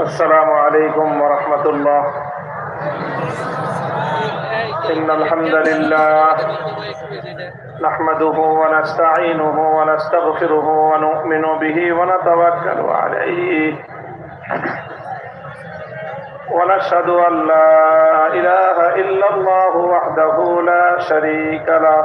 السلام عليكم ورحمة الله. إن الحمد لله نحمده ونستعينه ونستغفره ونؤمن به ونتوكل عليه. ونشهد أن لا إله إلا الله وحده لا شريك له.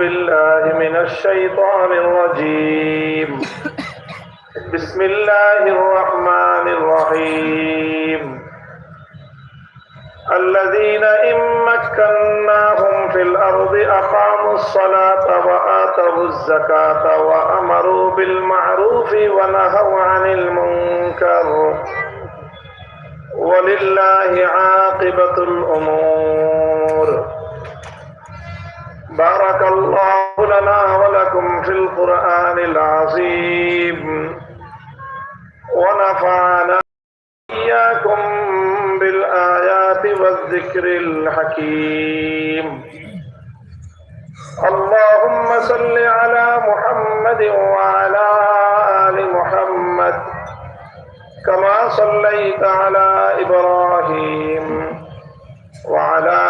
بالله من الشيطان الرجيم. بسم الله الرحمن الرحيم. الذين إن مكناهم في الأرض أقاموا الصلاة وآتوا الزكاة وأمروا بالمعروف ونهوا عن المنكر. ولله عاقبة الأمور. بارك الله لنا ولكم في القرآن العظيم. ونفعنا إياكم بالآيات والذكر الحكيم. اللهم صل على محمد وعلى آل محمد كما صليت على إبراهيم وعلى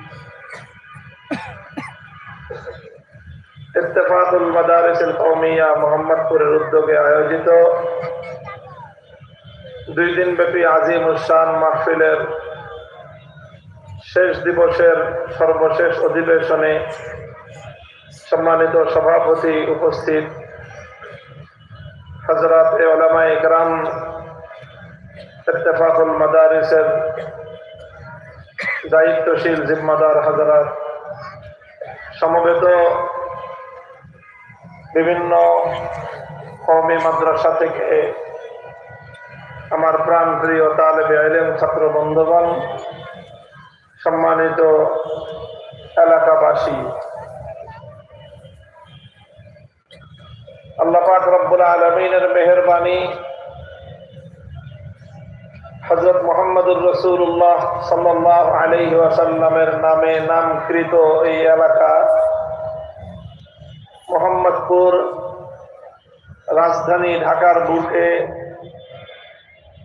মাদারিসুল কওমিয়া মোহাম্মদপুরের উদ্যোগে আয়োজিত দুই দিন ব্যাপী আজিম উসান মাহফিলের শেষ দিবসের সর্বশেষ অধিবেশনে সম্মানিত সভাপতি উপস্থিত হজরত এ ওলামা ইকরাম ইত্তেফাকুল মাদারিসের দায়িত্বশীল জিম্মাদার হজরত সমবেত বিভিন্ন কওমি মাদ্রাসা থেকে আমার প্রাণ প্রিয় তালেবে আইলেম ছাত্র বন্ধুগণ, সম্মানিত এলাকাবাসী। আল্লাহ পাক রব্বুল আলমিনের মেহরবানি হজরত মোহাম্মদুর রসুল্লাহ সাল্লাহ আলহি ওয়াসাল্লামের নামে নামকৃত এই এলাকা মোহাম্মদপুর, রাজধানী ঢাকার বুকে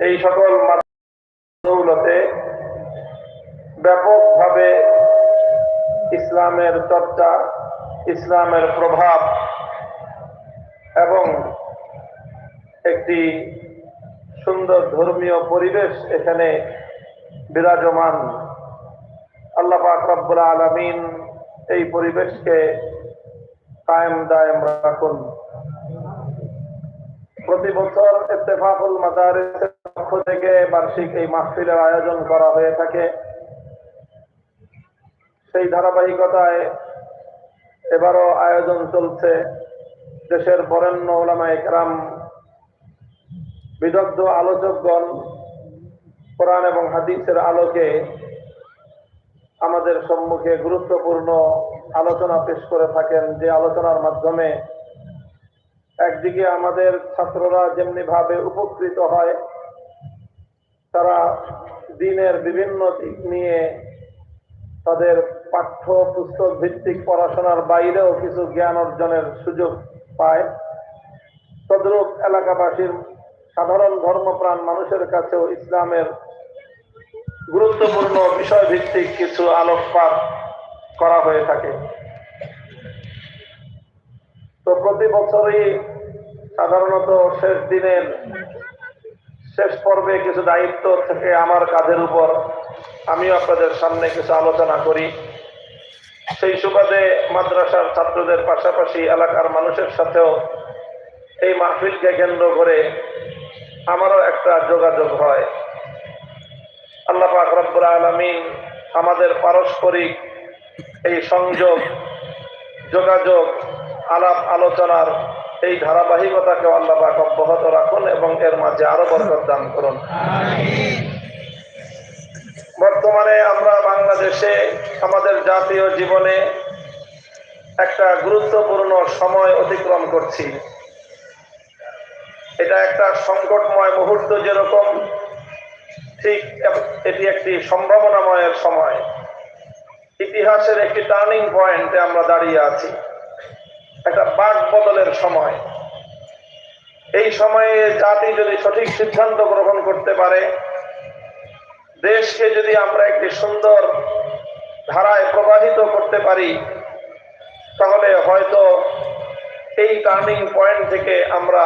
এই সকল দৌলতে ব্যাপকভাবে ইসলামের চর্চা, ইসলামের প্রভাব এবং একটি সুন্দর ধর্মীয় পরিবেশ এখানে বিরাজমান। আল্লাহ পাক রব্বুল আলমিন এই পরিবেশকে কায়েম দায়েম রাখুন। প্রতি বছর ইত্তেফাকুল মাদারিসের পক্ষ থেকে বার্ষিক এই মাহফিলের আয়োজন করা হয়ে থাকে। সেই ধারাবাহিকতায় এবারও আয়োজন চলছে দেশের বরেণ্য ওলামা একরাম, বিদগ্ধ আলোচকগণ, কোরআন এবং হাদিসের আলোকে আমাদের সম্মুখে গুরুত্বপূর্ণ আলোচনা পেশ করে থাকেন যে আলোচনার মাধ্যমে একদিকে আমাদের ছাত্ররা যেমনি ভাবে উপকৃত হয়, তারা দিনের বিভিন্ন দিক নিয়ে তাদের পাঠ্য পুস্তক ভিত্তিক পড়াশোনার বাইরেও কিছু জ্ঞান অর্জনের সুযোগ পায়। তদ্রূপ এলাকাবাসীর সাধারণ ধর্মপ্রাণ মানুষের কাছেও ইসলামের গুরুত্বপূর্ণ বিষয় ভিত্তিক কিছু আলোকপাত করা হয়ে থাকে। তো প্রতি বছরই সাধারণত শেষ দিনের শেষ পর্বে কিছু দায়িত্ব থেকে আমার কাজের উপর আমিও আপনাদের সামনে কিছু আলোচনা করি। সেই সুবাদে মাদ্রাসার ছাত্রদের পাশাপাশি এলাকার মানুষের সাথেও এই মাহফিলকে কেন্দ্র করে আমারও একটা যোগাযোগ হয়। আল্লাহ রব্বুল আলমিন আমাদের পারস্পরিক এই সংযোগ, যোগাযোগ, আলাপ আলোচনার এই ধারাবাহিকতাকে আল্লাহ পাক অব্যাহত রাখুন এবং এর মাঝে আরও বরকত দান করুন। বর্তমানে আমরা বাংলাদেশে আমাদের জাতীয় জীবনে একটা গুরুত্বপূর্ণ সময় অতিক্রম করছি। এটা একটা সংকটময় মুহূর্ত যেরকম ঠিক এটি একটি সম্ভাবনাময়ের সময়। ইতিহাসের একটি টার্নিং পয়েন্টে আমরা দাঁড়িয়ে আছি। একটা বাক বদলের সময়। এই সময়ে জাতি যদি সঠিক সিদ্ধান্ত গ্রহণ করতে পারে, দেশকে যদি আমরা একটি সুন্দর ধারায় প্রবাহিত করতে পারি, তাহলে হয়তো এই টার্নিং পয়েন্ট থেকে আমরা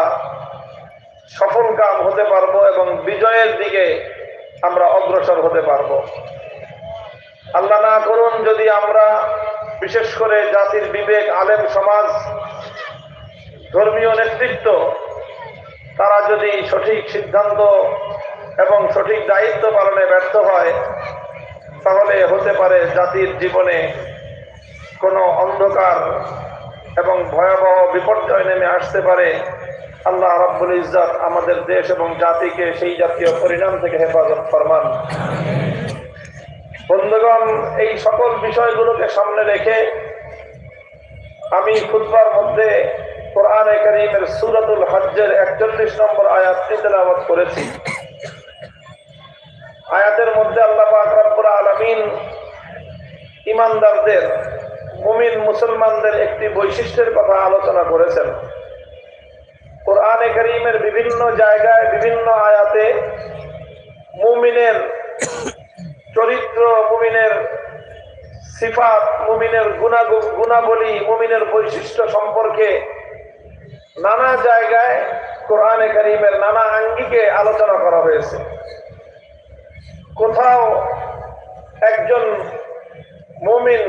সফল কাম হতে পারব এবং বিজয়ের দিকে আমরা অগ্রসর হতে পারব। আল্লাহ না করুন যদি আমরা বিশেষ করে জাতির বিবেক, আলেম সমাজ, ধর্মীয় নেতৃত্ব, তারা যদি সঠিক সিদ্ধান্ত এবং সঠিক দায়িত্ব পালনে ব্যর্থ হয়, তাহলে হতে পারে জাতির জীবনে কোনো অন্ধকার এবং ভয়াবহ বিপর্যয় নেমে আসতে পারে। আল্লাহ রাব্বুল ইজ্জাত আমাদের দেশ এবং জাতিকে সেই জাতীয় পরিণাম থেকে হেফাজত ফরমান। বন্ধুগণ, এই সকল বিষয়গুলোকে সামনে রেখে আমি খুতবার মধ্যে করিমের হজ্জের একচল্লিশ নম্বর আয়াতটি তেলাওয়াত করেছি। আয়াতের মধ্যে আল্লাহ পাক রব্বুল আলামিন ইমানদারদের, মুমিন মুসলমানদের একটি বৈশিষ্ট্যের কথা আলোচনা করেছেন। কোরআনে করিমের বিভিন্ন জায়গায়, বিভিন্ন আয়াতে মুমিনের চরিত্র, মুমিনের সিফাত, মুমিনের গুণাবলী, মুমিনের বৈশিষ্ট্য সম্পর্কে নানা জায়গায় কোরআনে করিমের নানা আঙ্গিকে আলোচনা করা হয়েছে। কোথাও একজন মুমিন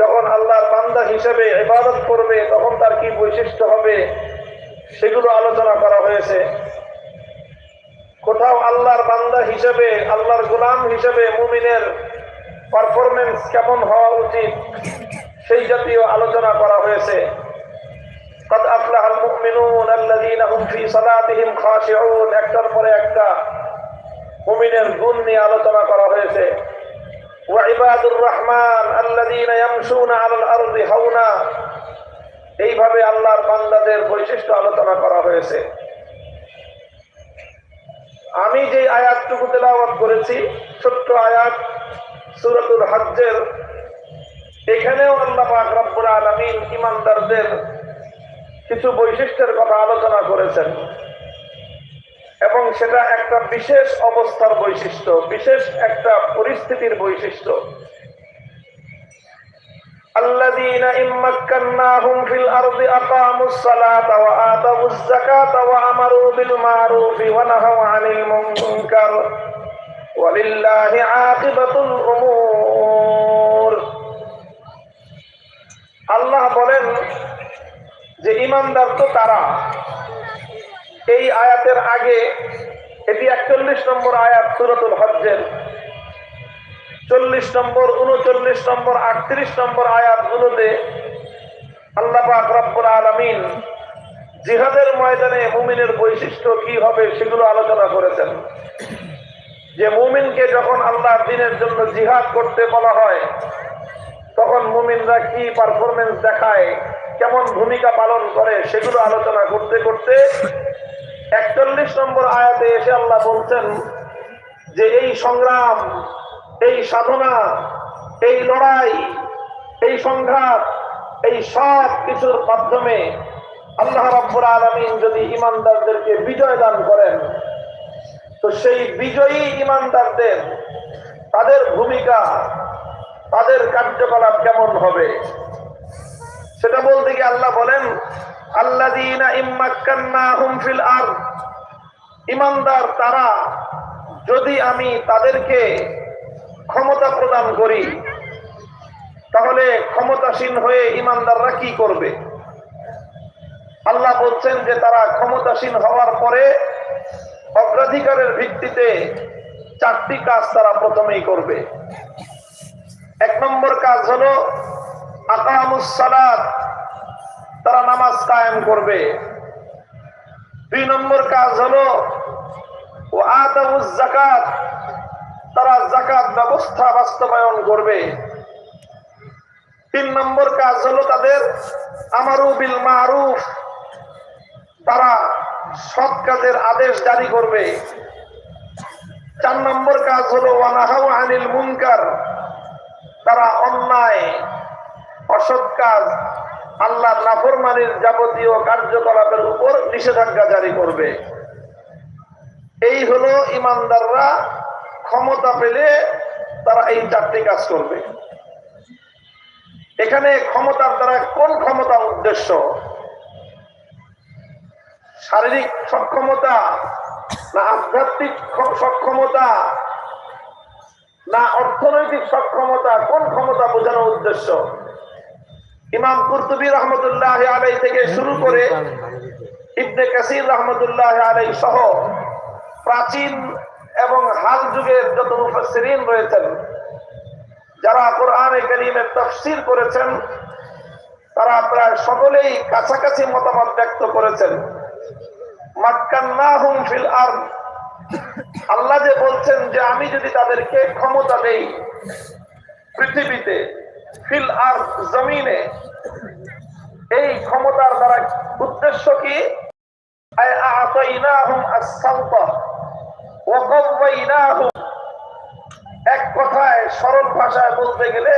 যখন আল্লাহর বান্দা হিসেবে ইবাদত করবে, তখন তার কি বৈশিষ্ট্য হবে? সেগুলো আলোচনা করা হয়েছে কোথাও আল্লাহর বান্দা হিসেবে আল্লাহর গোলাম হিসেবে মুমিনের পারফরমেন্স কেমন হওয়া উচিত সেই জাতীয় আলোচনা করা হয়েছে قد أفلح المؤمنون الذين هم في صلاتهم خاشعون একটার পরে একটা মুমিনের গুণ নিয়ে আলোচনা করা হয়েছে وعباد الرحمن الذين يمشون على الأرض هونا এইভাবে আল্লাহর বান্দাদের বৈশিষ্ট্য আলোচনা করা হয়েছে। আমি যে আয়াতটুকু তেলাওয়াত করেছি, ছোট্ট আয়াত, সুরতুল হজ্জের, এখানেও আল্লাহ পাক রব্বুল আলামিন ইমানদারদের কিছু বৈশিষ্ট্যের কথা আলোচনা করেছেন। এবং সেটা একটা বিশেষ অবস্থার বৈশিষ্ট্য, বিশেষ একটা পরিস্থিতির বৈশিষ্ট্য। الذين إن مكناهم في الأرض أقاموا الصلاة وآتوا الزكاة وأمروا بالمعروف ونهوا عن المنكر ولله عاقبة الأمور আল্লাহ বলেন যে ইমানদার তো তারা এই আয়াতের আগে এটি একচল্লিশ নম্বর আয়াত সুরতুল হজ্জের চল্লিশ নম্বর, উনচল্লিশ নম্বর, আটত্রিশ নম্বর আয়াতগুলোতে আল্লাহ পাক আলমিন জিহাদের ময়দানে মুমিনের বৈশিষ্ট্য কি হবে সেগুলো আলোচনা করেছেন। যে মুমিনকে যখন আল্লাহ দিনের জন্য জিহাদ করতে বলা হয়, তখন মুমিনরা কি পারফরমেন্স দেখায়, কেমন ভূমিকা পালন করে সেগুলো আলোচনা করতে করতে একচল্লিশ নম্বর আয়াতে এসে আল্লাহ বলছেন যে এই সংগ্রাম এই সাধনা, এই লড়াই, এই সংঘাত, এই সব কিছুর মাধ্যমে আল্লাহ রব্বুর আলমিন যদি ইমানদারদেরকে বিজয় দান করেন, তো সেই বিজয়ী ইমানদারদের তাদের ভূমিকা, তাদের কার্যকলাপ কেমন হবে? সেটা বলতে গিয়ে আল্লাহ বলেন আল্লাদিনা ইম্মাক্কান্না হুমফিল আর ইমানদার তারা, যদি আমি তাদেরকে ক্ষমতা প্রদান করি, তাহলে ক্ষমতাসীন হয়ে ইমানদাররা কি করবে? আল্লাহ বলছেন যে তারা ক্ষমতাসীন হওয়ার পরে অগ্রাধিকারের ভিত্তিতে চারটি কাজ তারা প্রথমেই করবে। এক নম্বর কাজ হলো আকামুসালাত তারা নামাজ কায়েম করবে। দুই নম্বর কাজ হলো ও আদামুজ জাকাত তারা জাকাত ব্যবস্থা বাস্তবায়ন করবে। তিন নম্বর কাজ হলো তাদের আমারু বিল মারুফ। তারা সৎ কাজের আদেশ জারি করবে। চার নম্বর কাজ হলো ওয়ানাহাউ আনিল মুনকার। তারা অন্যায়, অসৎ কাজ আল্লাহ নাফরমানির যাবতীয় কার্যকলাপের উপর নিষেধাজ্ঞা জারি করবে। এই হলো ইমানদাররা ক্ষমতা পেলে তারা এই চারটি কাজ করবে। এখানে ক্ষমতার দ্বারা কোন ক্ষমতা উদ্দেশ্য? শারীরিক সক্ষমতা না আধ্যাত্মিক সক্ষমতা না অর্থনৈতিক সক্ষমতা? কোন ক্ষমতা বোঝানোর উদ্দেশ্য? ইমাম কুরতুবী রহমতুল্লাহ আলাই থেকে শুরু করে ইবনে কাসির রহমতুল্লাহ আলাই সহ প্রাচীন এবং হাল যুগের যত মুফাসসিরিন রয়েছেন, যারা কোরআনে কারীমের তাফসীর করেছেন, তারা প্রায় সকলেই কাছাকাছি মতামত ব্যক্ত করেছেন। আল্লাহ যে বলছেন যে, আমি যদি তাদেরকে ক্ষমতা দেই পৃথিবীতে, ফিল আর জমিনে, এই ক্ষমতার দ্বারা উদ্দেশ্য কি? এক কথায় সরল ভাষায় বলতে গেলে